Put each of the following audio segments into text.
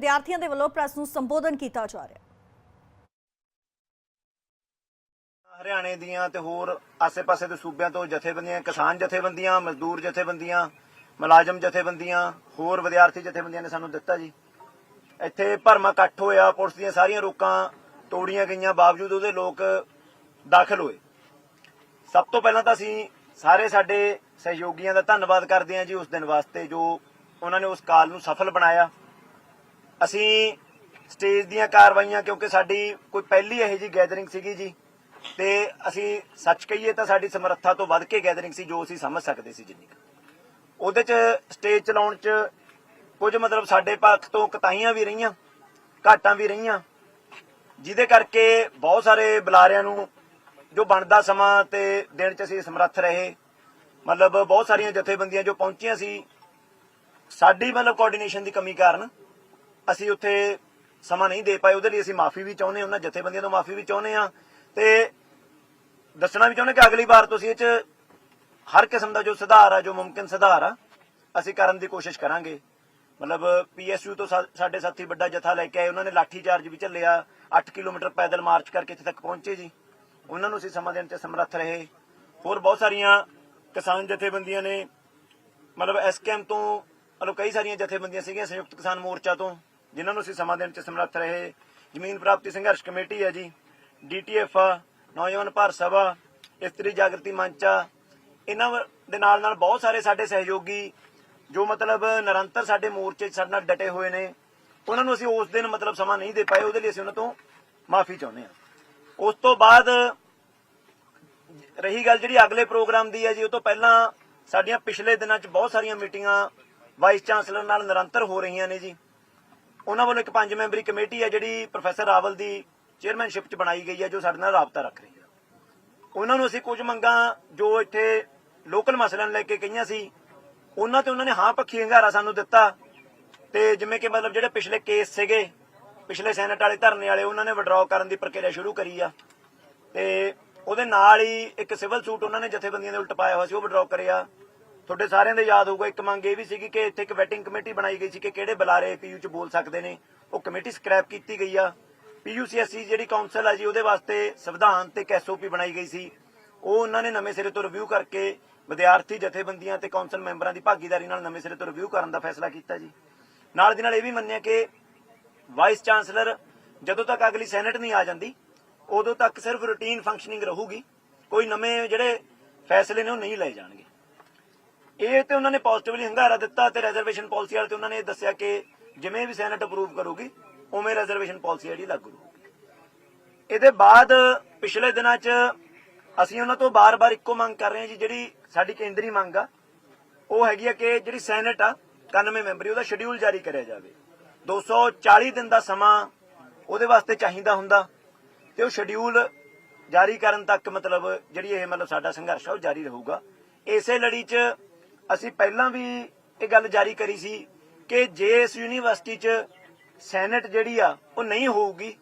ਵਿਦਿਆਰਥੀਆਂ ਦੇ ਵੱਲੋਂ ਪ੍ਰੈਸ ਨੂੰ ਸੰਬੋਧਨ ਕੀਤਾ ਜਾ ਰਿਹਾ ਹਰਿਆਣੇ ਦੀਆਂ ਤੇ ਹੋਰ ਆਸੇ-ਪਾਸੇ ਦੇ ਸੂਬਿਆਂ ਤੋਂ ਜਥੇਬੰਦੀਆਂ, ਕਿਸਾਨ ਜਥੇਬੰਦੀਆਂ, ਮਜ਼ਦੂਰ ਜਥੇਬੰਦੀਆਂ, ਮੁਲਾਜ਼ਮ ਜਥੇਬੰਦੀਆਂ, ਹੋਰ ਵਿਦਿਆਰਥੀ ਜਥੇਬੰਦੀਆਂ ਨੇ ਸਾਨੂੰ ਦਿੱਤਾ ਜੀ। ਇੱਥੇ ਭਰਮਾ ਇਕੱਠ ਹੋਇਆ, ਪੁਲਿਸ ਦੀਆਂ ਸਾਰੀਆਂ ਰੋਕਾਂ ਤੋੜੀਆਂ ਗਈਆਂ, ਬਾਵਜੂਦ ਉਹਦੇ ਲੋਕ ਦਾਖਲ ਹੋਏ। ਸਭ ਤੋਂ ਪਹਿਲਾਂ ਤਾਂ ਅਸੀਂ ਸਾਰੇ ਸਾਡੇ ਸਹਿਯੋਗੀਆਂ ਦਾ ਧੰਨਵਾਦ ਕਰਦੇ ਹਾਂ ਜੀ ਉਸ ਦਿਨ ਵਾਸਤੇ ਜੋ ਉਹਨਾਂ ਨੇ ਉਸ ਕਾਲ ਨੂੰ ਸਫਲ ਬਣਾਇਆ। ਅਸੀਂ ਸਟੇਜ ਦੀਆਂ ਕਾਰਵਾਈਆਂ, ਕਿਉਂਕਿ ਸਾਡੀ ਕੋਈ ਪਹਿਲੀ ਇਹੋ ਜੀ ਗੈਦਰਿੰਗ ਸੀਗੀ ਜੀ, ਤੇ ਅਸੀਂ ਸੱਚ ਕਹੀਏ ਤਾਂ ਸਾਡੀ ਸਮਰੱਥਾ ਤੋਂ ਵੱਧ ਕੇ ਗੈਦਰਿੰਗ ਸੀ, ਜੋ ਅਸੀਂ ਸਮਝ ਸਕਦੇ ਸੀ ਜਿੰਨੀ ਕੁ। ਉਹਦੇ ਚ ਸਟੇਜ ਚਲਾਉਣ ਚ ਕੁਝ ਮਤਲਬ ਸਾਡੇ ਪੱਖ ਤੋਂ ਕਤਾਈਆਂ ਵੀ ਰਹੀਆਂ, ਘਾਟਾਂ ਵੀ ਰਹੀਆਂ, ਜਿਹਦੇ ਕਰਕੇ ਬਹੁਤ ਸਾਰੇ ਬੁਲਾਰਿਆਂ ਨੂੰ ਜੋ ਬਣਦਾ ਸਮਾਂ ਤੇ ਦਿਨ ਚ ਅਸੀਂ ਸਮਰੱਥ ਰਹੇ, ਮਤਲਬ ਬਹੁਤ ਸਾਰੀਆਂ ਜਥੇਬੰਦੀਆਂ ਜੋ ਪਹੁੰਚੀਆਂ ਸੀ, ਸਾਡੀ ਮਤਲਬ ਕੋਆਰਡੀਨੇਸ਼ਨ ਦੀ ਕਮੀ ਕਾਰਨ ਅਸੀਂ ਉੱਥੇ ਸਮਾਂ ਨਹੀਂ ਦੇ ਪਾਏ, ਉਹਦੇ ਲਈ ਅਸੀਂ ਮਾਫੀ ਵੀ ਚਾਹੁੰਦੇ ਹਾਂ, ਉਹਨਾਂ ਜਥੇਬੰਦੀਆਂ ਤੋਂ ਮਾਫੀ ਵੀ ਚਾਹੁੰਦੇ ਹਾਂ ਤੇ ਦੱਸਣਾ ਵੀ ਚਾਹੁੰਦੇ ਕਿ ਅਗਲੀ ਵਾਰ ਤੁਸੀਂ ਇਹ ਚ ਹਰ ਕਿਸਮ ਦਾ ਜੋ ਸੁਧਾਰ ਆ, ਜੋ ਮੁਮਕਿਨ ਸੁਧਾਰ ਆ, ਅਸੀਂ ਕਰਨ ਦੀ ਕੋਸ਼ਿਸ਼ ਕਰਾਂਗੇ। ਮਤਲਬ ਪੀਐਸਯੂ ਤੋਂ ਸਾਡੇ ਸਾਥੀ ਵੱਡਾ ਜਥਾ ਲੈ ਕੇ ਆਏ, ਉਹਨਾਂ ਨੇ ਲਾਠੀ ਚਾਰਜ ਵੀ ਝੱਲਿਆ 8 ਕਿਲੋਮੀਟਰ ਪੈਦਲ ਮਾਰਚ ਕਰਕੇ ਇੱਥੇ ਤੱਕ ਪਹੁੰਚੇ ਜੀ। ਉਹਨਾਂ ਨੂੰ ਅਸੀਂ ਸਮਾਂ ਦੇਣ ਤੇ ਸਮਰੱਥ ਰਹੇ। ਹੋਰ ਬਹੁਤ ਸਾਰੀਆਂ ਕਿਸਾਨ ਜਥੇਬੰਦੀਆਂ ਨੇ, ਮਤਲਬ ਐਸਕੇਐਮ ਤੋਂ, ਮਤਲਬ ਕਈ ਸਾਰੀਆਂ ਜਥੇਬੰਦੀਆਂ ਸੀਗੀਆਂ ਸੰਯੁਕਤ ਕਿਸਾਨ ਮੋਰਚਾ ਤੋਂ। ਜਿਨ੍ਹਾਂ ਨੂੰ ਅਸੀਂ ਸਮਾਂ ਦੇਣ ਚ ਸਮਰੱਥ ਰਹੇ। ਜ਼ਮੀਨ ਪ੍ਰਾਪਤੀ ਸੰਘਰਸ਼ ਕਮੇਟੀ ਹੈ ਜੀ। ਡੀਟੀਐਫ ਨੌਜਵਾਨ ਭਾਰਤ ਸਭਾ, ਇਸਤਰੀ ਜਾਗਰਤੀ ਮੰਚ ਆ ਇਹਨਾਂ ਦੇ ਨਾਲ ਨਾਲ ਬਹੁਤ ਸਾਰੇ ਸਾਡੇ ਸਹਿਯੋਗੀ, ਜੋ ਮਤਲਬ ਨਿਰੰਤਰ ਸਾਡੇ ਮੋਰਚੇ 'ਚ ਸਾਡੇ ਨਾਲ ਡਟੇ ਹੋਏ ਨੇ, ਉਹਨਾਂ ਨੂੰ ਅਸੀਂ ਉਸ ਦਿਨ ਮਤਲਬ ਸਮਾਂ ਨਹੀਂ ਦੇ ਪਾਏ, ਉਹਦੇ ਲਈ ਅਸੀਂ ਉਹਨਾਂ ਤੋਂ ਮਾਫੀ ਚਾਹੁੰਦੇ ਹਾਂ। ਉਸ ਤੋਂ ਬਾਅਦ ਰਹੀ ਗੱਲ ਜਿਹੜੀ ਅਗਲੇ ਪ੍ਰੋਗਰਾਮ ਦੀ ਹੈ ਜੀ, ਉਹ ਤੋਂ ਪਹਿਲਾਂ ਸਾਡੀਆਂ ਪਿਛਲੇ ਦਿਨਾਂ 'ਚ ਬਹੁਤ ਸਾਰੀਆਂ ਮੀਟਿੰਗਾਂ ਵਾਈਸ ਚਾਂਸਲਰ ਨਾਲ ਨਿਰੰਤਰ ਹੋ ਰਹੀਆਂ ਨੇ ਜੀ। ਉਹਨਾਂ ਵੱਲੋਂ ਇੱਕ ਪੰਜ ਮੈਂਬਰੀ ਕਮੇਟੀ ਹੈ ਜਿਹੜੀ ਪ੍ਰੋਫੈਸਰ ਰਾਵਲ ਦੀ ਚੇਅਰਮੈਨਸ਼ਿਪ 'ਚ ਬਣਾਈ ਗਈ ਹੈ, ਜੋ ਸਾਡੇ ਨਾਲ ਰਾਬਤਾ ਰੱਖ ਰਹੀ ਹੈ। ਉਹਨਾਂ ਨੂੰ ਅਸੀਂ ਕੁਝ ਮੰਗਾਂ ਜੋ ਇੱਥੇ ਲੋਕਲ ਮਸਲਿਆਂ ਨੂੰ ਲੈ ਕੇ ਕਹੀਆਂ ਸੀ, ਉਹਨਾਂ ਤੇ ਉਹਨਾਂ ਨੇ ਹਾਂ ਪੱਖੀ ਹੰਗਾਰਾ ਸਾਨੂੰ ਦਿੱਤਾ ਤੇ ਜਿਵੇਂ ਕਿ ਮਤਲਬ ਜਿਹੜੇ ਪਿਛਲੇ ਕੇਸ ਸੀਗੇ, ਪਿਛਲੇ ਸੈਨੇਟ ਵਾਲੇ ਧਰਨੇ ਵਾਲੇ, ਉਹਨਾਂ ਨੇ ਵਿਡਰਾਅ ਕਰਨ ਦੀ ਪ੍ਰਕਿਰਿਆ ਸ਼ੁਰੂ ਕਰੀ ਆ। ਤੇ ਉਹਦੇ ਨਾਲ ਹੀ ਇੱਕ ਸਿਵਲ ਸੂਟ ਉਹਨਾਂ ਨੇ ਜਥੇਬੰਦੀਆਂ ਦੇ ਉਲਟ ਪਾਇਆ ਹੋਇਆ ਸੀ, ਉਹ ਵਿਡਰਾਅ ਕਰਿਆ। ਤੁਹਾਡੇ ਸਾਰਿਆਂ ਦੇ ਯਾਦ ਹੋਊਗਾ, ਇੱਕ ਮੰਗ ਇਹ ਵੀ ਸੀਗੀ ਕਿ ਇੱਥੇ ਇੱਕ ਵੈਟਿੰਗ ਕਮੇਟੀ ਬਣਾਈ ਗਈ ਸੀ ਕਿ ਕਿਹੜੇ ਬੁਲਾਰੇ ਪੀਯੂ ਚ ਬੋਲ ਸਕਦੇ ਨੇ। ਉਹ ਕਮੇਟੀ ਸਕ੍ਰੈਪ ਕੀਤੀ ਗਈ ਆ। ਪੀਯੂਸੀਐਸਸੀ ਜਿਹੜੀ ਕਾਉਂਸਲ ਆ ਜੀ, ਉਹਦੇ ਵਾਸਤੇ ਸੰਵਿਧਾਨ ਤੇ ਐਸਓਪੀ ਬਣਾਈ ਗਈ ਸੀ। ਉਹ ਉਹਨਾਂ ਨੇ ਨਵੇਂ ਸਿਰੇ ਤੋਂ ਰਿਵਿਊ ਕਰਕੇ ਵਿਦਿਆਰਥੀ ਜਥੇਬੰਦੀਆਂ ਤੇ ਕਾਉਂਸਲ ਮੈਂਬਰਾਂ ਦੀ ਭਾਗੀਦਾਰੀ ਨਾਲ ਨਵੇਂ ਸਿਰੇ ਤੋਂ ਰਿਵਿਊ ਕਰਨ ਦਾ ਫੈਸਲਾ ਕੀਤਾ ਜੀ। ਨਾਲ ਦੀ ਨਾਲ ਇਹ ਵੀ ਮੰਨਿਆ ਕਿ ਵਾਈਸ ਚਾਂਸਲਰ ਜਦੋਂ ਤੱਕ ਅਗਲੀ ਸੈਨੇਟ ਨਹੀਂ ਆ ਜਾਂਦੀ, ਉਦੋਂ ਤੱਕ ਸਿਰਫ ਰੂਟੀਨ ਫੰਕਸ਼ਨਿੰਗ ਰਹੂਗੀ। ਕੋਈ ਨਵੇਂ ਜਿਹੜੇ ਫੈਸਲੇ ਨੇ ਉਹ ਨਹੀਂ ਲਏ ਜਾਣਗੇ। ਇਹ ਤੇ ਉਹਨਾਂ ਨੇ ਪੋਜ਼ਿਟਿਵਲੀ ਹੰਗਾਰਾ ਦਿੱਤਾ ਤੇ ਰਿਜ਼ਰਵੇਸ਼ਨ ਪਾਲਿਸੀ ਵਾਲੇ ਤੇ ਉਹਨਾਂ ਨੇ ਦੱਸਿਆ ਕਿ ਜਿਵੇਂ ਵੀ ਸੈਨੇਟ ਅਪਰੂਵ ਕਰੂਗੀ, ਉਵੇਂ ਰਿਜ਼ਰਵੇਸ਼ਨ ਪਾਲਿਸੀ ਜਿਹੜੀ ਲਾਗੂ ਰਹੂਗੀ। ਇਹਦੇ ਬਾਅਦ ਪਿਛਲੇ ਦਿਨਾਂ 'ਚ ਅਸੀਂ ਉਹਨਾਂ ਤੋਂ ਬਾਰ-ਬਾਰ ਇੱਕੋ ਮੰਗ ਕਰ ਰਹੇ ਹਾਂ ਜੀ, ਜਿਹੜੀ ਸਾਡੀ ਕੇਂਦਰੀ ਮੰਗ ਆ, ਉਹ ਹੈਗੀ ਆ ਕਿ ਜਿਹੜੀ ਸੈਨੇਟ ਆ 91 ਮੈਂਬਰੀ, ਉਹਦਾ ਸ਼ਡਿਊਲ ਜਾਰੀ ਕਰਿਆ ਜਾਵੇ। 240 ਦਿਨ ਦਾ ਸਮਾਂ ਉਹਦੇ ਵਾਸਤੇ ਚਾਹੀਦਾ ਹੁੰਦਾ ਤੇ ਉਹ ਸ਼ਡਿਊਲ ਜਾਰੀ ਕਰਨ ਤੱਕ ਮਤਲਬ ਜਿਹੜੀ ਇਹ ਮਤਲਬ ਸਾਡਾ ਸੰਘਰਸ਼ ਆ, ਉਹ ਜਾਰੀ ਰਹੂਗਾ। ਇਸੇ ਲੜੀ 'ਚ ਅਸੀਂ ਪਹਿਲਾਂ ਵੀ ਇਹ ਗੱਲ ਜਾਰੀ ਕਰੀ ਸੀ ਕਿ ਜੇ ਇਸ ਯੂਨੀਵਰਸਿਟੀ 'ਚ ਸੈਨੇਟ ਜਿਹੜੀ ਆ, ਉਹ ਨਹੀਂ ਹੋਊਗੀ,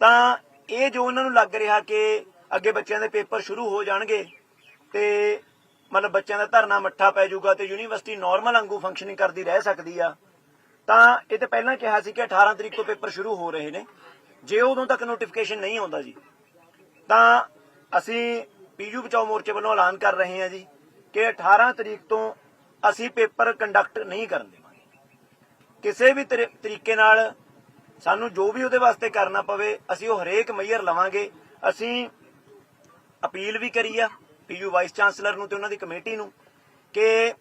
ਤਾਂ ਇਹ ਜੋ ਉਹਨਾਂ ਨੂੰ ਲੱਗ ਰਿਹਾ ਕਿ ਅੱਗੇ ਬੱਚਿਆਂ ਦੇ ਪੇਪਰ ਸ਼ੁਰੂ ਹੋ ਜਾਣਗੇ ਤੇ ਮਤਲਬ ਬੱਚਿਆਂ ਦਾ ਧਰਨਾ ਮੱਠਾ ਪੈ ਜਾਊਗਾ ਤੇ ਯੂਨੀਵਰਸਿਟੀ ਨਾਰਮਲ ਵਾਂਗੂ ਫੰਕਸ਼ਨਿੰਗ ਕਰਦੀ ਰਹਿ ਸਕਦੀ ਆ, ਤਾਂ ਇਹ ਤੇ ਪਹਿਲਾਂ ਕਿਹਾ ਸੀ ਕਿ 18 ਤਰੀਕ ਤੋਂ ਪੇਪਰ ਸ਼ੁਰੂ ਹੋ ਰਹੇ ਨੇ। ਜੇ ਉਦੋਂ ਤੱਕ ਨੋਟੀਫਿਕੇਸ਼ਨ ਨਹੀਂ ਆਉਂਦਾ ਜੀ, ਤਾਂ ਅਸੀਂ ਪੀਯੂ ਬਚਾਓ ਮੋਰਚੇ ਵੱਲੋਂ ਐਲਾਨ ਕਰ ਰਹੇ ਹਾਂ ਜੀ। ਕਿ 18 ਤਰੀਕ ਤੋਂ ਅਸੀਂ ਪੇਪਰ ਕੰਡਕਟ ਨਹੀਂ ਕਰਨ ਦੇਵਾਂਗੇ। ਕਿਸੇ ਵੀ ਤਰੀਕੇ ਨਾਲ ਸਾਨੂੰ ਜੋ ਵੀ ਉਹਦੇ ਵਾਸਤੇ ਕਰਨਾ ਪਵੇ, ਅਸੀਂ ਉਹ ਹਰੇਕ ਮਈਰ ਲਵਾਂਗੇ। ਅਸੀਂ ਅਪੀਲ ਵੀ ਕਰੀ ਆ ਪੀਯੂ ਵਾਈਸ ਚਾਂਸਲਰ ਨੂੰ ਤੇ ਉਹਨਾਂ ਦੀ ਕਮੇਟੀ ਨੂੰ, ਕਿ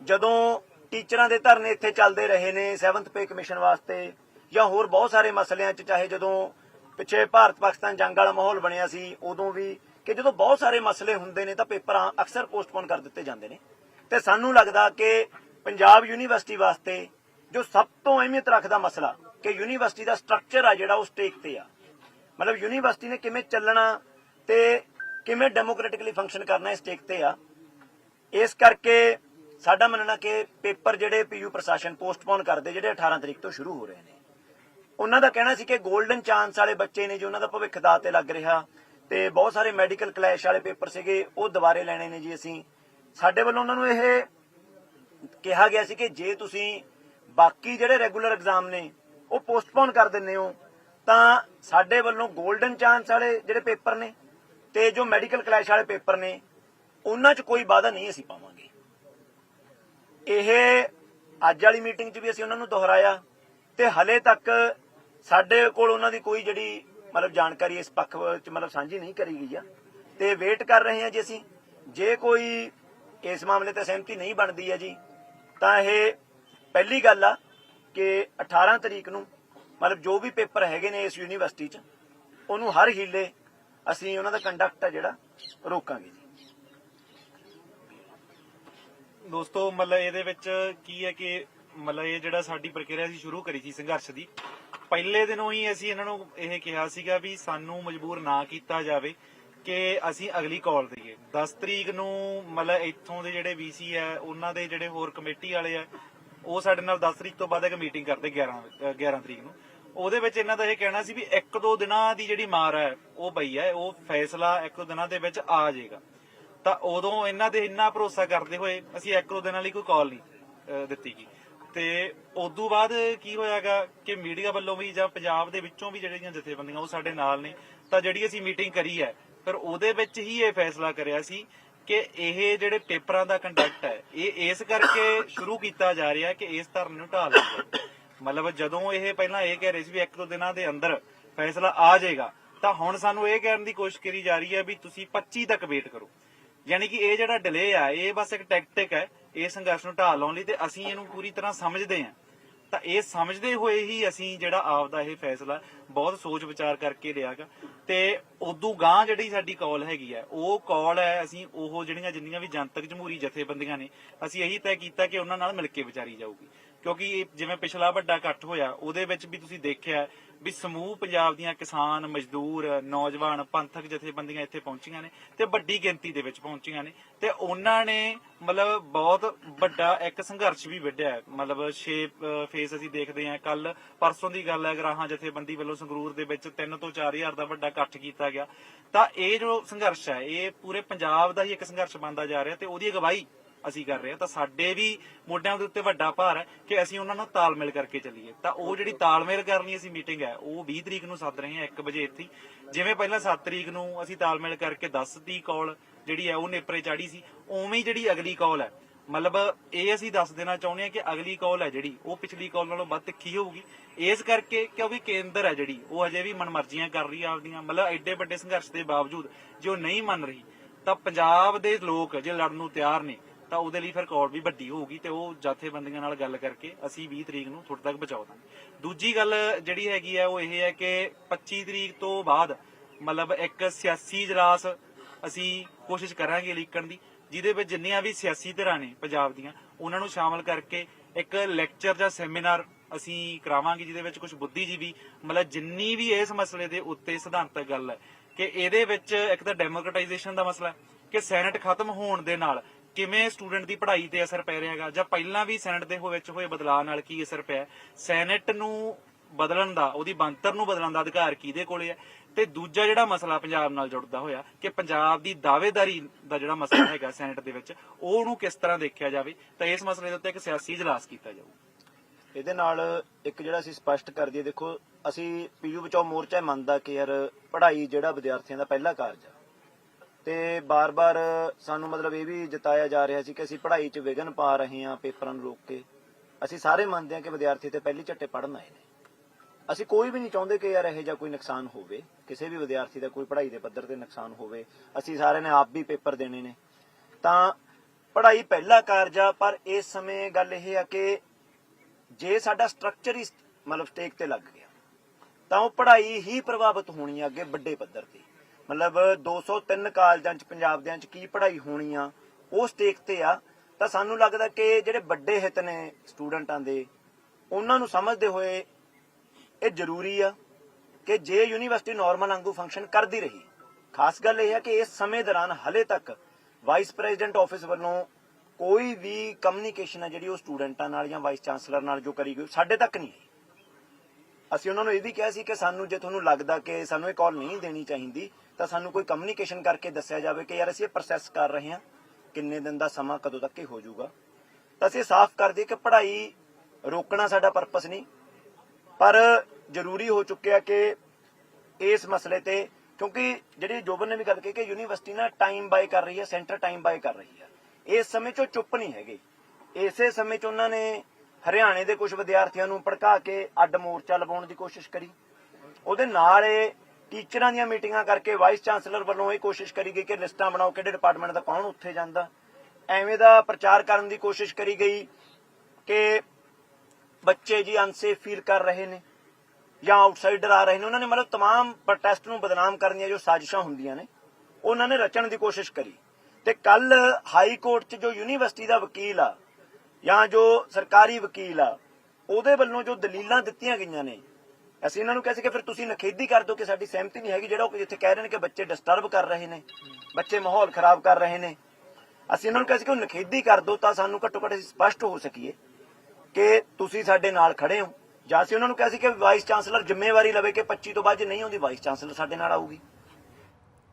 ਜਦੋਂ ਟੀਚਰਾਂ ਦੇ ਧਰਨੇ ਇੱਥੇ ਚੱਲਦੇ ਰਹੇ ਨੇ 7th ਪੇ ਕਮਿਸ਼ਨ ਵਾਸਤੇ, ਜਾਂ ਹੋਰ ਬਹੁਤ ਸਾਰੇ ਮਸਲਿਆਂ 'ਚ, ਚਾਹੇ ਜਦੋਂ ਪਿੱਛੇ ਭਾਰਤ ਪਾਕਿਸਤਾਨ ਜੰਗ ਵਾਲਾ ਮਾਹੌਲ ਬਣਿਆ ਸੀ, ਉਦੋਂ ਵੀ ਕਿ ਜਦੋਂ ਬਹੁਤ ਸਾਰੇ ਮਸਲੇ ਹੁੰਦੇ ਨੇ ਤਾਂ ਪੇਪਰ ਅਕਸਰ ਪੋਸਟਪੋਨ ਕਰ ਦਿੱਤੇ ਜਾਂਦੇ ਨੇ। ਤੇ ਸਾਨੂੰ ਲੱਗਦਾ ਕਿ ਪੰਜਾਬ ਯੂਨੀਵਰਸਿਟੀ ਵਾਸਤੇ ਜੋ ਸਭ ਤੋਂ ਅਹਿਮੀਅਤ ਰੱਖਦਾ ਮਸਲਾ ਕਿ ਯੂਨੀਵਰਸਿਟੀ ਦਾ ਸਟਰਕਚਰ ਆ ਜਿਹੜਾ ਉਹ ਸਟੇਕ ਤੇ ਆ। ਮਤਲਬ ਯੂਨੀਵਰਸਿਟੀ ਨੇ ਕਿਵੇਂ ਚੱਲਣਾ ਤੇ ਕਿਵੇਂ ਡੈਮੋਕ੍ਰੈਟਿਕਲੀ ਫੰਕਸ਼ਨ ਕਰਨਾ ਇਸ ਸਟੇਕ ਤੇ ਆ। ਇਸ ਕਰਕੇ ਸਾਡਾ ਮੰਨਣਾ ਕਿ ਪੇਪਰ ਜਿਹੜੇ ਪੀਯੂ ਪ੍ਰਸ਼ਾਸਨ ਪੋਸਟਪੋਨ ਕਰਦੇ ਜਿਹੜੇ 18 ਤਰੀਕ ਤੋਂ ਸ਼ੁਰੂ ਹੋ ਰਹੇ ਨੇ। ਉਹਨਾਂ ਦਾ ਕਹਿਣਾ ਸੀ ਕਿ 골ਡਨ ਚਾਂਸ ਵਾਲੇ ਬੱਚੇ ਨੇ ਜੋ ਉਹਨਾਂ ਦਾ ਭਵਿੱਖ ਦਾ ਤੇ ਲੱਗ ਰਿਹਾ। ਤੇ ਬਹੁਤ ਸਾਰੇ ਮੈਡੀਕਲ ਕਲੈਸ਼ ਵਾਲੇ ਪੇਪਰ ਸੀਗੇ, ਉਹ ਦੁਬਾਰੇ ਲੈਣੇ ਨੇ ਜੀ ਅਸੀਂ। ਸਾਡੇ ਵੱਲੋਂ ਉਹਨਾਂ ਨੂੰ ਇਹ ਕਿਹਾ ਗਿਆ ਸੀ ਕਿ ਜੇ ਤੁਸੀਂ ਬਾਕੀ ਜਿਹੜੇ ਰੈਗੂਲਰ ਐਗਜ਼ਾਮ ਨੇ, ਉਹ ਪੋਸਟਪੋਨ ਕਰ ਦਿੰਦੇ ਹੋ, ਤਾਂ ਸਾਡੇ ਵੱਲੋਂ 골ਡਨ ਚਾਂਸ ਵਾਲੇ ਜਿਹੜੇ ਪੇਪਰ ਨੇ ਤੇ ਜੋ ਮੈਡੀਕਲ ਕਲੈਸ਼ ਵਾਲੇ ਪੇਪਰ ਨੇ, ਉਹਨਾਂ 'ਚ ਕੋਈ ਵਾਅਦਾ ਨਹੀਂ ਅਸੀਂ ਪਾਵਾਂਗੇ। ਇਹ ਅੱਜ ਵਾਲੀ ਮੀਟਿੰਗ 'ਚ ਵੀ ਅਸੀਂ ਉਹਨਾਂ ਨੂੰ ਦੁਹਰਾਇਆ ਤੇ ਹਲੇ ਤੱਕ ਸਾਡੇ ਕੋਲ ਉਹਨਾਂ ਦੀ ਕੋਈ ਜਿਹੜੀ ਮਤਲਬ ਜਾਣਕਾਰੀ ਇਸ ਪੱਖ ਵਿੱਚ ਮਤਲਬ ਸਾਂਝੀ ਨਹੀਂ ਕਰੀ ਗਈ ਆ। ਤੇ ਵੇਟ ਕਰ ਰਹੇ ਹਾਂ ਜੀ ਅਸੀਂ। ਜੇ ਕੋਈ ਇਸ ਮਾਮਲੇ ਤੇ ਸਹਿਮਤੀ ਨਹੀਂ ਬਣਦੀ ਹੈ ਜੀ, ਤਾਂ ਇਹ ਪਹਿਲੀ ਗੱਲ ਆ ਕਿ 18 ਤਰੀਕ ਨੂੰ ਮਤਲਬ ਜੋ ਵੀ ਪੇਪਰ ਹੈਗੇ ਨੇ ਇਸ ਯੂਨੀਵਰਸਿਟੀ 'ਚ, ਉਹਨੂੰ ਹਰ ਹੀਲੇ ਅਸੀਂ ਉਹਨਾਂ ਦਾ ਕੰਡਕਟ ਆ ਜਿਹੜਾ, ਰੋਕਾਂਗੇ ਜੀ। ਦੋਸਤੋ, ਮਤਲਬ ਇਹਦੇ ਵਿੱਚ ਕੀ ਹੈ ਕਿ ਮਤਲਬ ਇਹ ਜਿਹੜਾ ਸਾਡੀ ਪ੍ਰਕਿਰਿਆ ਸੀ, ਸ਼ੁਰੂ ਕਰੀ ਸੀ ਸੰਘਰਸ਼ ਦੀ। ਪਹਿਲੇ ਦਿਨੋਂ ਹੀ ਅਸੀਂ ਇਹਨਾਂ ਨੂੰ ਇਹ ਕਿਹਾ ਸੀਗਾ ਵੀ ਸਾਨੂੰ ਮਜਬੂਰ ਨਾ ਕੀਤਾ ਜਾਵੇ ਕਿ ਅਸੀਂ ਅਗਲੀ ਕਾਲ ਦਈਏ। 10 ਤਰੀਕ ਨੂੰ ਮਤਲਬ ਇੱਥੋਂ ਦੇ ਜਿਹੜੇ ਵੀਸੀ ਹੈ ਉਹਨਾਂ ਦੇ ਜਿਹੜੇ ਹੋਰ ਕਮੇਟੀ ਵਾਲੇ ਆ ਉਹ ਸਾਡੇ ਨਾਲ 10 ਤਰੀਕ ਤੋਂ ਬਾਅਦ ਇੱਕ ਮੀਟਿੰਗ ਕਰਦੇ 11 ਅ, 11 ਤਰੀਕ ਨੂੰ। ਉਹਦੇ ਵਿੱਚ ਇਹਨਾਂ ਦਾ ਇਹ ਕਹਿਣਾ ਸੀ ਵੀ ਇੱਕ ਦੋ ਦਿਨਾਂ ਦੀ ਜਿਹੜੀ ਮਾਰ ਹੈ ਉਹ ਪਈ ਹੈ ਉਹ ਫੈਸਲਾ ਇੱਕ ਦੋ ਦਿਨਾਂ ਦੇ ਵਿੱਚ ਆ ਜਾਏਗਾ। ਤਾਂ ਉਦੋਂ ਇਹਨਾਂ ਦੇ ਇੰਨਾ ਭਰੋਸਾ ਕਰਦੇ ਹੋਏ ਅਸੀਂ ਇੱਕ ਦੋ ਦਿਨਾਂ ਲਈ ਕੋਈ ਕਾਲ ਨਹੀਂ ਦਿੱਤੀ ਗਈ। ਤੇ ਉਦੋਂ ਬਾਅਦ ਕੀ ਹੋਇਆਗਾ ਕਿ ਮੀਡੀਆ ਵੱਲੋਂ ਵੀ ਜਾਂ ਪੰਜਾਬ ਦੇ ਵਿੱਚੋਂ ਵੀ ਜਿਹੜੀਆਂ ਜਥੇਬੰਦੀਆਂ ਉਹ ਸਾਡੇ ਨਾਲ ਨੇ, ਤਾਂ ਜਿਹੜੀ ਅਸੀਂ ਮੀਟਿੰਗ ਕਰੀ ਹੈ ਪਰ ਉਹਦੇ ਵਿੱਚ ਹੀ ਇਹ ਫੈਸਲਾ ਕਰਿਆ ਸੀ ਕਿ ਇਹ ਜਿਹੜੇ ਪੇਪਰਾਂ ਦਾ ਕੰਡਕਟ ਹੈ, ਇਹ ਇਸ ਕਰਕੇ ਸ਼ੁਰੂ ਕੀਤਾ ਜਾ ਰਿਹਾ ਕਿ ਇਸ ਧਰਨੇ ਨੂੰ ਢਾਲ ਲਿਆ ਮਤਲਬ ਜਦੋਂ ਇਹ ਪਹਿਲਾਂ ਇਹ ਕਹਿ ਰਹੇ ਸੀ ਵੀ ਇੱਕ ਦੋ ਦਿਨਾਂ ਦੇ ਅੰਦਰ ਫੈਸਲਾ ਆ ਜਾਏਗਾ, ਤਾਂ ਹੁਣ ਸਾਨੂੰ ਇਹ ਕਹਿਣ ਦੀ ਕੋਸ਼ਿਸ਼ ਕਰੀ ਜਾ ਰਹੀ ਹੈ ਵੀ ਤੁਸੀਂ 25 ਤੱਕ ਵੇਟ ਕਰੋ। ਯਾਨੀ ਕਿ ਇਹ ਜਿਹੜਾ ਡਿਲੇ ਆ, ਇਹ ਬਸ ਇੱਕ ਟੈਕਟਿਕ ਹੈ ਇਹ ਸੰਘਰਸ਼ ਨੂੰ ਢਾਹ ਲਾਉਣ ਲਈ ਤੇ ਅਸੀਂ ਇਹਨੂੰ ਪੂਰੀ ਤਰ੍ਹਾਂ ਸਮਝਦੇ ਹਾਂ। ਤਾਂ ਇਹ ਸਮਝਦੇ ਹੋਏ ਹੀ ਅਸੀਂ ਜਿਹੜਾ ਆਪਦਾ ਇਹ ਫੈਸਲਾ ਬਹੁਤ ਸੋਚ ਵਿਚਾਰ ਕਰਕੇ ਲਿਆਗਾ ਤੇ ਉਦੋਂ ਗਾਂ ਜਿਹੜੀ ਸਾਡੀ ਕਾਲ ਹੈਗੀ ਹੈ ਉਹ ਕਾਲ ਹੈ, ਅਸੀਂ ਉਹ ਜਿਹੜੀਆਂ ਜਿੰਨੀਆਂ ਵੀ ਜਨਤਕ ਜਮਹੂਰੀ ਜਥੇਬੰਦੀਆਂ ਨੇ, ਅਸੀਂ ਇਹੀ ਤੈਅ ਕੀਤਾ ਕਿ ਉਹਨਾਂ ਨਾਲ ਮਿਲ ਕੇ ਵਿਚਾਰੀ ਜਾਊਗੀ। ਕਿਉਂਕਿ ਇਹ ਜਿਵੇਂ ਪਿਛਲਾ ਵੱਡਾ ਇਕੱਠ ਹੋਇਆ, ਉਹਦੇ ਵਿੱਚ ਵੀ ਤੁਸੀਂ ਦੇਖਿਆ ਵੀ ਸਮੂਹ ਪੰਜਾਬ ਦੀਆਂ ਕਿਸਾਨ, ਮਜ਼ਦੂਰ, ਨੌਜਵਾਨ, ਪੰਥਕ ਜਥੇਬੰਦੀਆਂ ਇੱਥੇ ਪਹੁੰਚੀਆਂ ਨੇ ਤੇ ਵੱਡੀ ਗਿਣਤੀ ਦੇ ਵਿੱਚ ਪਹੁੰਚੀਆਂ ਨੇ ਤੇ ਉਹਨਾਂ ਨੇ ਮਤਲਬ ਬਹੁਤ ਵੱਡਾ ਇੱਕ ਸੰਘਰਸ਼ ਵੀ ਵਿੱਢਿਆ ਮਤਲਬ 6 ਫੇਸ ਅਸੀਂ ਦੇਖਦੇ ਹਾਂ। ਕੱਲ ਪਰਸੋਂ ਦੀ ਗੱਲ ਹੈ, ਗਰਾਹਾਂ ਜਥੇਬੰਦੀ ਵੱਲੋਂ ਸੰਗਰੂਰ ਦੇ ਵਿੱਚ 3 ਤੋਂ 4000 ਦਾ ਵੱਡਾ ਇਕੱਠ ਕੀਤਾ ਗਿਆ। ਤਾਂ ਇਹ ਜੋ ਸੰਘਰਸ਼ ਹੈ, ਇਹ ਪੂਰੇ ਪੰਜਾਬ ਦਾ ਹੀ ਇੱਕ ਸੰਘਰਸ਼ ਬਣਦਾ ਜਾ ਰਿਹਾ ਤੇ ਉਹਦੀ ਅਗਵਾਈ ਅਸੀਂ ਕਰ ਰਹੇ ਹਾਂ, ਤਾਂ ਸਾਡੇ ਵੀ ਮੋਢਿਆਂ ਦੇ ਉੱਤੇ ਵੱਡਾ ਭਾਰ ਹੈ ਕਿ ਅਸੀਂ ਉਹਨਾਂ ਨੂੰ ਤਾਲਮੇਲ ਕਰਕੇ ਚੱਲੀਏ। ਤਾਂ ਉਹ ਜਿਹੜੀ ਤਾਲਮੇਲ ਕਰਨੀ ਅਸੀਂ ਮੀਟਿੰਗ ਹੈ, ਉਹ 20 ਤਰੀਕ ਨੂੰ ਸੱਦ ਰਹੇ ਹਾਂ 1 ਵਜੇ ਇੱਥੇ ਜਿਵੇਂ ਪਹਿਲਾਂ 7 ਤਰੀਕ ਨੂੰ ਅਸੀਂ ਤਾਲਮੇਲ ਕਰਕੇ 10 ਦੀ ਕਾਲ ਜਿਹੜੀ ਹੈ, ਉਹ ਨੇਪਰੇ ਚਾੜੀ ਸੀ, ਉਵੇਂ ਹੀ ਜਿਹੜੀ ਅਗਲੀ ਕਾਲ ਹੈ। ਮਤਲਬ ਇਹ ਅਸੀਂ ਦੱਸ ਦੇਣਾ ਚਾਹੁੰਦੇ ਹਾਂ ਕਿ ਅਗਲੀ ਕਾਲ ਹੈ ਜਿਹੜੀ, ਉਹ ਪਿਛਲੀ ਕਾਲ ਨਾਲੋਂ ਵੱਧ ਤਿੱਖੀ ਹੋਊਗੀ। ਇਸ ਕਰਕੇ ਕਿਉਂਕਿ ਕੇਂਦਰ ਹੈ ਜਿਹੜੀ, ਉਹ ਅਜੇ ਵੀ ਮਨਮਰਜ਼ੀਆਂ ਕਰ ਰਹੀ ਆ ਆਪਦੀਆਂ ਮਤਲਬ ਐਡੇ ਵੱਡੇ ਸੰਘਰਸ਼ ਦੇ ਬਾਵਜੂਦ ਜੇ ਉਹ ਨਹੀਂ ਮੰਨ ਰਹੀ, ਤਾਂ ਪੰਜਾਬ ਦੇ ਲੋਕ ਜੇ ਲੜਨ ਨੂੰ ਤਿਆਰ ਨੇ ਤਾਂ ਉਹਦੇ ਲਈ ਫਿਰ ਕਾਲ ਵੀ ਵੱਡੀ ਹੋਊਗੀ ਤੇ ਉਹ ਜਥੇਬੰਦੀਆਂ ਨਾਲ ਗੱਲ ਕਰਕੇ ਅਸੀਂ 20 ਤਰੀਕ ਨੂੰ ਤੁਹਾਡੇ ਤੱਕ ਪਹੁੰਚਾ ਦਾਂਗੇ। ਦੂਜੀ ਗੱਲ ਜਿਹੜੀ ਹੈਗੀ ਹੈ ਉਹ ਇਹ ਹੈ ਕਿ 25 ਤਰੀਕ ਤੋਂ ਬਾਅਦ ਮਤਲਬ ਇੱਕ ਸਿਆਸੀ ਇਜਲਾਸ ਅਸੀਂ ਕੋਸ਼ਿਸ਼ ਕਰਾਂਗੇ ਲੀਕਣ ਦੀ, ਜਿਹਦੇ ਵਿੱਚ ਜਿੰਨੀਆਂ ਵੀ ਸਿਆਸੀ ਧਿਰਾਂ ਨੇ ਪੰਜਾਬ ਦੀਆਂ, ਉਹਨਾਂ ਨੂੰ ਸ਼ਾਮਲ ਕਰਕੇ ਇੱਕ ਲੈਕਚਰ ਜਾਂ ਸੈਮੀਨਾਰ ਅਸੀਂ ਕਰਾਵਾਂਗੇ, ਜਿਹਦੇ ਵਿੱਚ ਕੁਝ ਬੁੱਧੀਜੀਵੀ ਮਤਲਬ ਜਿੰਨੀ ਵੀ ਇਸ ਮਸਲੇ ਦੇ ਉੱਤੇ ਸਿਧਾਂਤਕ ਗੱਲ ਹੈ, ਕਿ ਇਹਦੇ ਵਿੱਚ ਇੱਕ ਤਾਂ ਡੈਮੋਕ੍ਰੇਟਾਈਜੇਸ਼ਨ ਦਾ ਮਸਲਾ ਹੈ, ਕਿ ਸੈਨੇਟ ਖਤਮ ਹੋਣ ਦੇ ਨਾਲ ਕਿਵੇਂ ਸਟੂਡੈਂਟ ਦੀ ਪੜ੍ਹਾਈ ਤੇ ਅਸਰ ਪੈ ਰਿਹਾ ਹੈਗਾ? ਜਾਂ ਪਹਿਲਾਂ ਵੀ ਸੈਨੇਟ ਦੇ ਵਿੱਚ ਹੋਏ ਬਦਲਾਅ ਨਾਲ ਕੀ ਅਸਰ ਪਿਆ? ਸੈਨੇਟ ਨੂੰ ਬਦਲਣ ਦਾ, ਉਹਦੀ ਬਣਤਰ ਨੂੰ ਬਦਲਣ ਦਾ ਅਧਿਕਾਰ ਕਿਹਦੇ ਕੋਲੇ ਹੈ? ਤੇ ਦੂਜਾ ਜਿਹੜਾ ਮਸਲਾ ਪੰਜਾਬ ਨਾਲ ਜੁੜਦਾ ਹੋਇਆ, ਕਿ ਪੰਜਾਬ ਦੀ ਦਾਅਵੇਦਾਰੀ ਦਾ ਜਿਹੜਾ ਮਸਲਾ ਹੈਗਾ ਸੈਨੇਟ ਦੇ ਵਿੱਚ, ਉਹਨੂੰ ਕਿਸ ਤਰ੍ਹਾਂ ਦੇਖਿਆ ਜਾਵੇ? ਤਾਂ ਇਸ ਮਸਲੇ ਦੇ ਉੱਤੇ ਇੱਕ ਸਿਆਸੀ ਇਜਲਾਸ ਕੀਤਾ ਜਾਊ। ਇਹਦੇ ਨਾਲ ਇੱਕ ਜਿਹੜਾ ਅਸੀਂ ਸਪਸ਼ਟ ਕਰ ਦਈਏ, ਦੇਖੋ, ਅਸੀਂ ਪੀਯੂ ਬਚਾਓ ਮੋਰਚਾ ਮੰਨਦਾ ਕਿ ਯਾਰ ਪੜ੍ਹਾਈ ਜਿਹੜਾ ਵਿਦਿਆਰਥੀਆਂ ਦਾ ਪਹਿਲਾ ਕਾਰਜ ਆ। ਤੇ ਬਾਰ-ਬਾਰ ਸਾਨੂੰ ਮਤਲਬ ਇਹ ਵੀ ਜਤਾਇਆ ਜਾ ਰਿਹਾ ਸੀ ਕਿ ਅਸੀਂ ਪੜ੍ਹਾਈ 'ਚ ਵਿਘਨ ਪਾ ਰਹੇ ਹਾਂ ਪੇਪਰਾਂ ਨੂੰ ਰੋਕ ਕੇ। ਅਸੀਂ ਸਾਰੇ ਮੰਨਦੇ ਹਾਂ ਕਿ ਵਿਦਿਆਰਥੀ ਤੇ ਪਹਿਲੀ ਝੱਟੇ ਪੜ੍ਹਨ ਆਏ ਨੇ। ਅਸੀਂ ਕੋਈ ਵੀ ਨਹੀਂ ਚਾਹੁੰਦੇ ਕਿ ਯਾਰ ਇਹੋ ਜਿਹਾ ਕੋਈ ਨੁਕਸਾਨ ਹੋਵੇ, ਕਿਸੇ ਵੀ ਵਿਦਿਆਰਥੀ ਦਾ ਕੋਈ ਪੜ੍ਹਾਈ ਦੇ ਪੱਧਰ ਤੇ ਨੁਕਸਾਨ ਹੋਵੇ। ਅਸੀਂ ਸਾਰਿਆਂ ਨੇ ਆਪ ਵੀ ਪੇਪਰ ਦੇਣੇ ਨੇ। ਤਾਂ ਪੜ੍ਹਾਈ ਪਹਿਲਾ ਕਾਰਜ ਆ, ਪਰ ਇਸ ਸਮੇਂ ਗੱਲ ਇਹ ਆ ਕਿ ਜੇ ਸਾਡਾ ਸਟਰਕਚਰ ਹੀ ਮਤਲਬ ਸਟੇਕ ਤੇ ਲੱਗ ਗਿਆ, ਤਾਂ ਉਹ ਪੜ੍ਹਾਈ ਹੀ ਪ੍ਰਭਾਵਿਤ ਹੋਣੀ ਆ ਅੱਗੇ ਵੱਡੇ ਪੱਧਰ ਤੇ। ਮਤਲਬ 203 ਕਾਲਜਾਂ ਚ, ਪੰਜਾਬ ਦੇ ਚ ਕੀ ਪੜ੍ਹਾਈ ਹੋਣੀ ਆ ਉਹ ਸਟੇਕ ਤੇ ਆ। ਤਾਂ ਸਾਨੂੰ ਲੱਗਦਾ ਕਿ ਜਿਹੜੇ ਵੱਡੇ ਹਿੱਤ ਨੇ ਸਟੂਡੈਂਟਾਂ ਦੇ, ਉਹਨਾਂ ਨੂੰ ਸਮਝਦੇ ਹੋਏ ਇਹ ਜ਼ਰੂਰੀ ਆ ਕਿ ਜੇ ਯੂਨੀਵਰਸਿਟੀ ਨਾਰਮਲ ਵਾਂਗੂ ਫੰਕਸ਼ਨ ਕਰਦੀ ਰਹੀ। ਖਾਸ ਗੱਲ ਇਹ ਹੈ ਕਿ ਇਸ ਸਮੇਂ ਦੌਰਾਨ ਹਲੇ ਤੱਕ ਵਾਈਸ ਪ੍ਰੈਜ਼ੀਡੈਂਟ ਆਫਿਸ ਵੱਲੋਂ ਕੋਈ ਵੀ ਕਮਿਊਨੀਕੇਸ਼ਨ ਹੈ ਜਿਹੜੀ ਉਹ ਸਟੂਡੈਂਟਾਂ ਨਾਲ ਜਾਂ ਵਾਈਸ ਚਾਂਸਲਰ ਨਾਲ ਜੋ ਕਰੀ ਗਈ ਸਾਡੇ ਤੱਕ ਨਹੀਂ ਆਈ। ਅਸੀਂ ਉਹਨਾਂ ਨੂੰ ਇਹ ਵੀ ਕਿਹਾ ਸੀ ਕਿ ਸਾਨੂੰ ਜੇ ਤੁਹਾਨੂੰ ਲੱਗਦਾ ਕਿ ਸਾਨੂੰ ਇਹ ਕਾਲ ਨਹੀਂ ਦੇਣੀ ਚਾਹੀਦੀ ਤਾਂ ਸਾਨੂੰ ਕੋਈ ਕਮਿਊਨੀਕੇਸ਼ਨ ਕਰਕੇ ਦੱਸਿਆ ਜਾਵੇ ਕਿ ਯਾਰ ਅਸੀਂ ਇਹ ਪ੍ਰੋਸੈਸ ਕਰ ਰਹੇ ਹਾਂ, ਕਿੰਨੇ ਦਿਨ ਦਾ ਸਮਾਂ ਕਦੋਂ ਤੱਕ ਇਹ ਹੋ ਜਾਊਗਾ। ਤਾਂ ਅਸੀਂ ਸਾਫ਼ ਕਰ ਦਈਏ ਕਿ ਪੜ੍ਹਾਈ ਰੋਕਣਾ ਸਾਡਾ ਪਰਪਸ ਨਹੀਂ, ਪਰ ਜ਼ਰੂਰੀ ਹੋ ਚੁੱਕਿਆ ਕਿ ਇਸ ਮਸਲੇ ਤੇ, ਕਿਉਂਕਿ ਜਿਹੜੀ ਜੋਬਨ ਨੇ ਵੀ ਗੱਲ ਕੀਤੀ ਕਿ ਯੂਨੀਵਰਸਿਟੀ ਨਾ ਟਾਈਮ ਬਾਈ ਕਰ ਰਹੀ ਹੈ ਸੈਂਟਰ ਟਾਈਮ ਬਾਈ ਕਰ ਰਹੀ ਹੈ। ਇਸ ਸਮੇਂ 'ਚ ਉਹ ਚੁੱਪ ਨਹੀਂ ਹੈਗੇ। ਇਸੇ ਸਮੇਂ 'ਚ ਉਹਨਾਂ ਨੇ ਹਰਿਆਣੇ ਦੇ ਕੁਝ ਵਿਦਿਆਰਥੀਆਂ ਨੂੰ ਭੜਕਾ ਕੇ ਅੱਡ ਮੋਰਚਾ ਲਵਾਉਣ ਦੀ ਕੋਸ਼ਿਸ਼ ਕਰੀ। ਉਹਦੇ ਨਾਲ ਇਹ ਟੀਚਰਾਂ ਦੀਆਂ ਮੀਟਿੰਗਾਂ ਕਰਕੇ ਵਾਈਸ ਚਾਂਸਲਰ ਵੱਲੋਂ ਇਹ ਕੋਸ਼ਿਸ਼ ਕਰੀ ਗਈ ਕਿ ਲਿਸਟਾਂ ਬਣਾਓ ਕਿਹੜੇ ਡਿਪਾਰਟਮੈਂਟ ਦਾ ਕੌਣ ਉੱਥੇ ਜਾਂਦਾ ਐਵੇਂ ਦਾ ਪ੍ਰਚਾਰ ਕਰਨ ਦੀ ਕੋਸ਼ਿਸ਼ ਕਰੀ ਗਈ ਕਿ ਬੱਚੇ ਜੀ ਅਨਸੇਫ ਫੀਲ ਕਰ ਰਹੇ ਨੇ ਜਾਂ ਆਊਟਸਾਈਡਰ ਆ ਰਹੇ ਨੇ ਉਹਨਾਂ ਨੇ ਮਤਲਬ तमाम ਪ੍ਰੋਟੈਸਟ ਨੂੰ ਬਦਨਾਮ ਕਰਨ ਦੀਆਂ ਜੋ ਸਾਜ਼ਿਸ਼ਾਂ ਹੁੰਦੀਆਂ ਨੇ ਉਹਨਾਂ ਨੇ ਰਚਣ ਦੀ ਕੋਸ਼ਿਸ਼ ਕਰੀ ਤੇ ਕੱਲ ਹਾਈ ਕੋਰਟ 'ਚ ਜੋ ਯੂਨੀਵਰਸਿਟੀ ਦਾ ਵਕੀਲ ਆ ਜਾਂ ਜੋ ਸਰਕਾਰੀ ਵਕੀਲ ਆ ਉਹਦੇ ਵੱਲੋਂ ਜੋ ਦਲੀਲਾਂ ਦਿੱਤੀਆਂ ਗਈਆਂ ਨੇ ਅਸੀਂ ਇਹਨਾਂ ਨੂੰ ਕਿਹਾ ਸੀ ਕਿ ਫਿਰ ਤੁਸੀਂ ਨਖੇਦੀ ਕਰ ਦਿਓ ਕਿ ਸਾਡੀ ਸਹਿਮਤੀ ਨਹੀਂ ਹੈਗੀ, ਜਿਹੜਾ ਉਹ ਜਿੱਥੇ ਕਹਿ ਰਹੇ ਨੇ ਕਿ ਬੱਚੇ ਡਿਸਟਰਬ ਕਰ ਰਹੇ ਨੇ, ਬੱਚੇ ਮਾਹੌਲ ਖਰਾਬ ਕਰ ਰਹੇ ਨੇ। ਅਸੀਂ ਇਹਨਾਂ ਨੂੰ ਕਿਹਾ ਸੀ ਕਿ ਉਹ ਨਖੇਦੀ ਕਰ ਦਿਓ ਤਾਂ ਸਾਨੂੰ ਘੱਟੋ ਘੱਟ ਅਸੀਂ ਸਪਸ਼ਟ ਹੋ ਸਕੀਏ ਕਿ ਤੁਸੀਂ ਸਾਡੇ ਨਾਲ ਖੜੇ ਹੋ। ਜਾਂ ਅਸੀਂ ਉਹਨਾਂ ਨੂੰ ਕਿਹਾ ਸੀ ਕਿ ਵਾਈਸ ਚਾਂਸਲਰ ਜ਼ਿੰਮੇਵਾਰੀ ਲਵੇ ਕਿ 25 ਤੋਂ ਬਾਅਦ ਜੇ ਨਹੀਂ ਆਉਂਦੀ ਵਾਈਸ ਚਾਂਸਲਰ ਸਾਡੇ ਨਾਲ ਆਊਗੀ।